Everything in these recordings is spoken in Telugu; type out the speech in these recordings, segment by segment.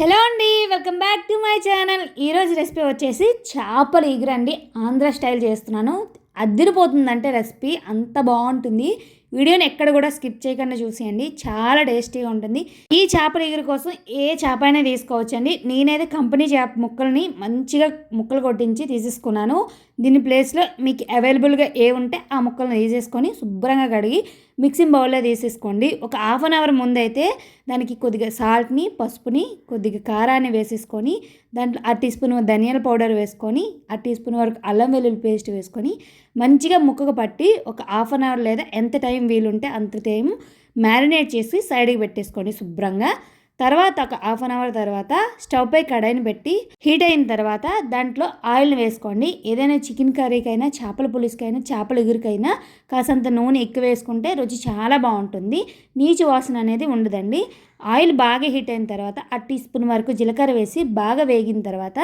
హలో అండి welcome back to my channel. ఈరోజు రెసిపీ వచ్చేసి చేపల ఈగరండి. ఆంధ్ర స్టైల్ చేస్తున్నాను. అద్దరిపోతుందంటే రెసిపీ అంత బాగుంటుంది. వీడియోని ఎక్కడ కూడా స్కిప్ చేయకుండా చూసేయండి. చాలా టేస్టీగా ఉంటుంది. ఈ చేపల ఎగురు కోసం ఏ చేప అయినా తీసుకోవచ్చండి. నేనైతే కంపెనీ చేప ముక్కల్ని మంచిగా ముక్కలు కొట్టించి తీసేసుకున్నాను. దీని ప్లేస్లో మీకు అవైలబుల్గా ఏ ఉంటే ఆ ముక్కలను తీసేసుకొని శుభ్రంగా కడిగి మిక్సింగ్ బౌల్లో తీసేసుకోండి. ఒక హాఫ్ అన్ అవర్ ముందైతే దానికి కొద్దిగా సాల్ట్ని పసుపుని కొద్దిగా కారాన్ని వేసేసుకొని దాంట్లో ఆ టీ స్పూన్ ధనియాల పౌడర్ వేసుకొని ఆ టీ స్పూన్ వరకు అల్లం వెల్లుల్లి పేస్ట్ వేసుకొని మంచిగా ముక్కకు పట్టి ఒక హాఫ్ అన్ అవర్ లేదా ఎంత టైం వీలుంటే అంత టైం మ్యారినేట్ చేసి సైడ్కి పెట్టేసుకోండి శుభ్రంగా. తర్వాత ఒక హాఫ్ అన్ అవర్ తర్వాత స్టవ్ పై కడాయిని పెట్టి హీట్ అయిన తర్వాత దాంట్లో ఆయిల్ వేసుకోండి. ఏదైనా చికెన్ కర్రీకైనా చేపల పులుసుకైనా చేపల ఎగురికైనా కాసంత నూనె ఎక్కువ వేసుకుంటే రుచి చాలా బాగుంటుంది. నీచు వాసన అనేది ఉండదండి. ఆయిల్ బాగా హీట్ అయిన తర్వాత ఆ టీ స్పూన్ వరకు జీలకర్ర వేసి బాగా వేగిన తర్వాత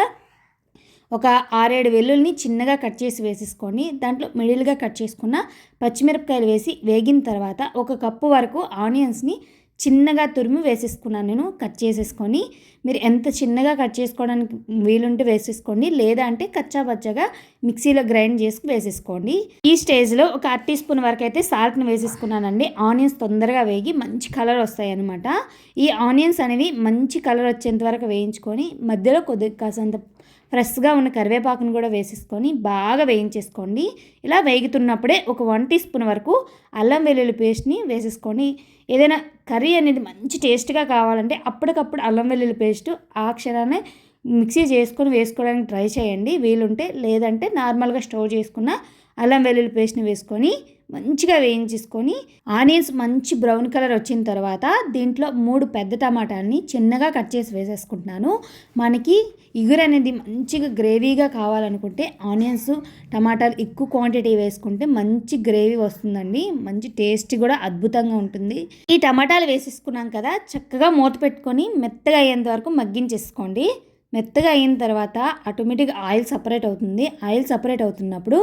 ఒక ఆరేడు వెల్లుల్ని చిన్నగా కట్ చేసి వేసేసుకొని దాంట్లో మిడిల్గా కట్ చేసుకున్న పచ్చిమిరపకాయలు వేసి వేగిన తర్వాత ఒక కప్పు వరకు ఆనియన్స్ని చిన్నగా తురిమి వేసేసుకున్నాను నేను కట్ చేసేసుకొని. మీరు ఎంత చిన్నగా కట్ చేసుకోవడానికి వీలుంటే వేసేసుకోండి లేదా అంటే కచ్చా పచ్చగా మిక్సీలో గ్రైండ్ చేసుకు వేసేసుకోండి. ఈ స్టేజ్లో ఒక అర టీ స్పూన్ వరకు అయితే సాల్ట్ని వేసేసుకున్నానండి. ఆనియన్స్ తొందరగా వేగి మంచి కలర్ వస్తాయి అనమాట ఈ ఆనియన్స్ అనేవి మంచి కలర్ వచ్చేంత వరకు వేయించుకొని మధ్యలో కొద్దిగా కాసంత ఫ్రెష్గా ఉన్న కరివేపాకును కూడా వేసేసుకొని బాగా వేయించేసుకోండి. ఇలా వేగుతున్నప్పుడే ఒక వన్ టీ స్పూన్ వరకు అల్లం వెల్లుల్లి పేస్ట్ని వేసేసుకొని ఏదైనా కర్రీ అనేది మంచి టేస్ట్గా కావాలంటే అప్పటికప్పుడు అల్లం వెల్లుల్లి పేస్ట్ ఆ క్షణాన్ని మిక్సీ చేసుకొని వేసుకోవడానికి ట్రై చేయండి. వీలుంటే లేదంటే నార్మల్గా స్టోర్ చేసుకున్న అల్లం వెల్లుల్లి పేస్ట్ని వేసుకొని మంచిగా వేయించేసుకొని ఆనియన్స్ మంచి బ్రౌన్ కలర్ వచ్చిన తర్వాత దీంట్లో మూడు పెద్ద టమాటాలని చిన్నగా కట్ చేసి వేసేసుకుంటున్నాను. మనకి ఇగురు అనేది మంచిగా గ్రేవీగా కావాలనుకుంటే ఆనియన్స్ టమాటాలు ఎక్కువ క్వాంటిటీ వేసుకుంటే మంచి గ్రేవీ వస్తుందండి. మంచి టేస్ట్ కూడా అద్భుతంగా ఉంటుంది. ఈ టమాటాలు వేసేసుకున్నాం కదా చక్కగా మూత పెట్టుకొని మెత్తగా అయ్యేంత వరకు మగ్గించేసుకోండి. మెత్తగా అయిన తర్వాత ఆటోమేటిక్ ఆయిల్ సపరేట్ అవుతుంది. ఆయిల్ సపరేట్ అవుతున్నప్పుడు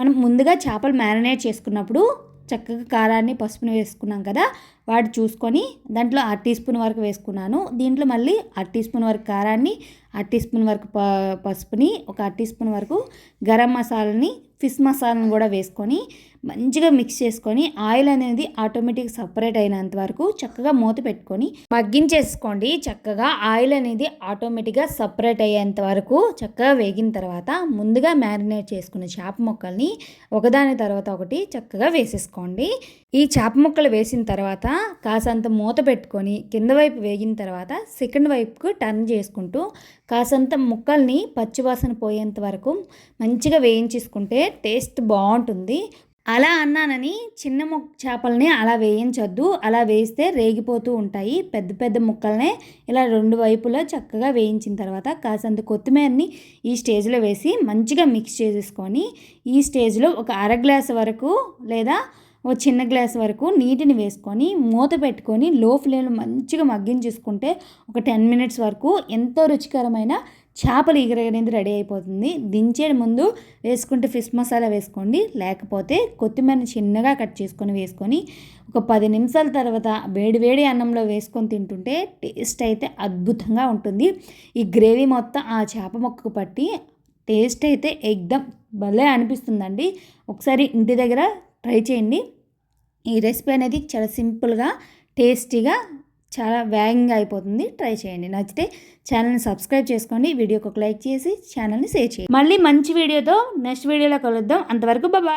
మనం ముందుగా చేపలు మ్యారినేట్ చేసుకున్నప్పుడు చక్కగా కారాన్ని పసుపుని వేసుకున్నాం కదా వాటి చూసుకొని దాంట్లో అర టీ స్పూన్ వరకు వేసుకున్నాను. దీంట్లో మళ్ళీ అర టీ స్పూన్ వరకు కారాన్ని అర టీ స్పూన్ వరకు ప పసుపుని ఒక అర టీ స్పూన్ వరకు గరం మసాలాని ఫిష్ మసాలాను కూడా వేసుకొని మంచిగా మిక్స్ చేసుకొని ఆయిల్ అనేది ఆటోమేటిక్ సపరేట్ అయినంత వరకు చక్కగా మూత పెట్టుకొని మగ్గించేసుకోండి. చక్కగా ఆయిల్ అనేది ఆటోమేటిక్గా సపరేట్ అయ్యేంత వరకు చక్కగా వేగిన తర్వాత ముందుగా మ్యారినేట్ చేసుకున్న చేప ముక్కల్ని ఒకదాని తర్వాత ఒకటి చక్కగా వేసేసుకోండి. ఈ చేప ముక్కలు వేసిన తర్వాత కాసంత మూత పెట్టుకొని కింద వైపు వేగిన తర్వాత సెకండ్ వైపుకు టర్న్ చేసుకుంటూ కాసంత ముక్కల్ని పచ్చివాసన పోయేంత వరకు మంచిగా వేయించేసుకుంటే టేస్ట్ బాగుంటుంది. అలా అన్నానని చిన్న మొక్క చేపలని అలా వేయించొద్దు. అలా వేస్తే రేగిపోతూ ఉంటాయి. పెద్ద పెద్ద ముక్కల్నే ఇలా రెండు వైపులా చక్కగా వేయించిన తర్వాత కాసంత కొత్తిమీరని ఈ స్టేజ్లో వేసి మంచిగా మిక్స్ చేసేసుకొని ఈ స్టేజ్లో ఒక అర గ్లాస్ వరకు లేదా ఓ చిన్న గ్లాస్ వరకు నీటిని వేసుకొని మూత పెట్టుకొని లో ఫ్లేమ్లో మంచిగా మగ్గించేసుకుంటే ఒక టెన్ మినిట్స్ వరకు ఎంతో రుచికరమైన చేపలు ఈగరగనేది రెడీ అయిపోతుంది. దించే ముందు వేసుకుంటే ఫిష్ మసాలా వేసుకోండి. లేకపోతే కొత్తిమీరని చిన్నగా కట్ చేసుకొని వేసుకొని ఒక పది నిమిషాల తర్వాత వేడి వేడి అన్నంలో వేసుకొని తింటుంటే టేస్ట్ అయితే అద్భుతంగా ఉంటుంది. ఈ గ్రేవీ మొత్తం ఆ చేప మొక్కకు పట్టి టేస్ట్ అయితే ఎగ్దం భలే అనిపిస్తుందండి. ఒకసారి ఇంటి దగ్గర ట్రై చేయండి. ఈ రెసిపీ అనేది చాలా సింపుల్గా టేస్టీగా చాలా వేగంగా అయిపోతుంది. ట్రై చేయండి. నచ్చితే ఛానల్ని సబ్స్క్రైబ్ చేసుకోండి. వీడియోకి ఒక లైక్ చేసి ఛానల్ని షేర్ చేయండి. మళ్ళీ మంచి వీడియోతో నెక్స్ట్ వీడియోలో కలుద్దాం. అంతవరకు బాబా.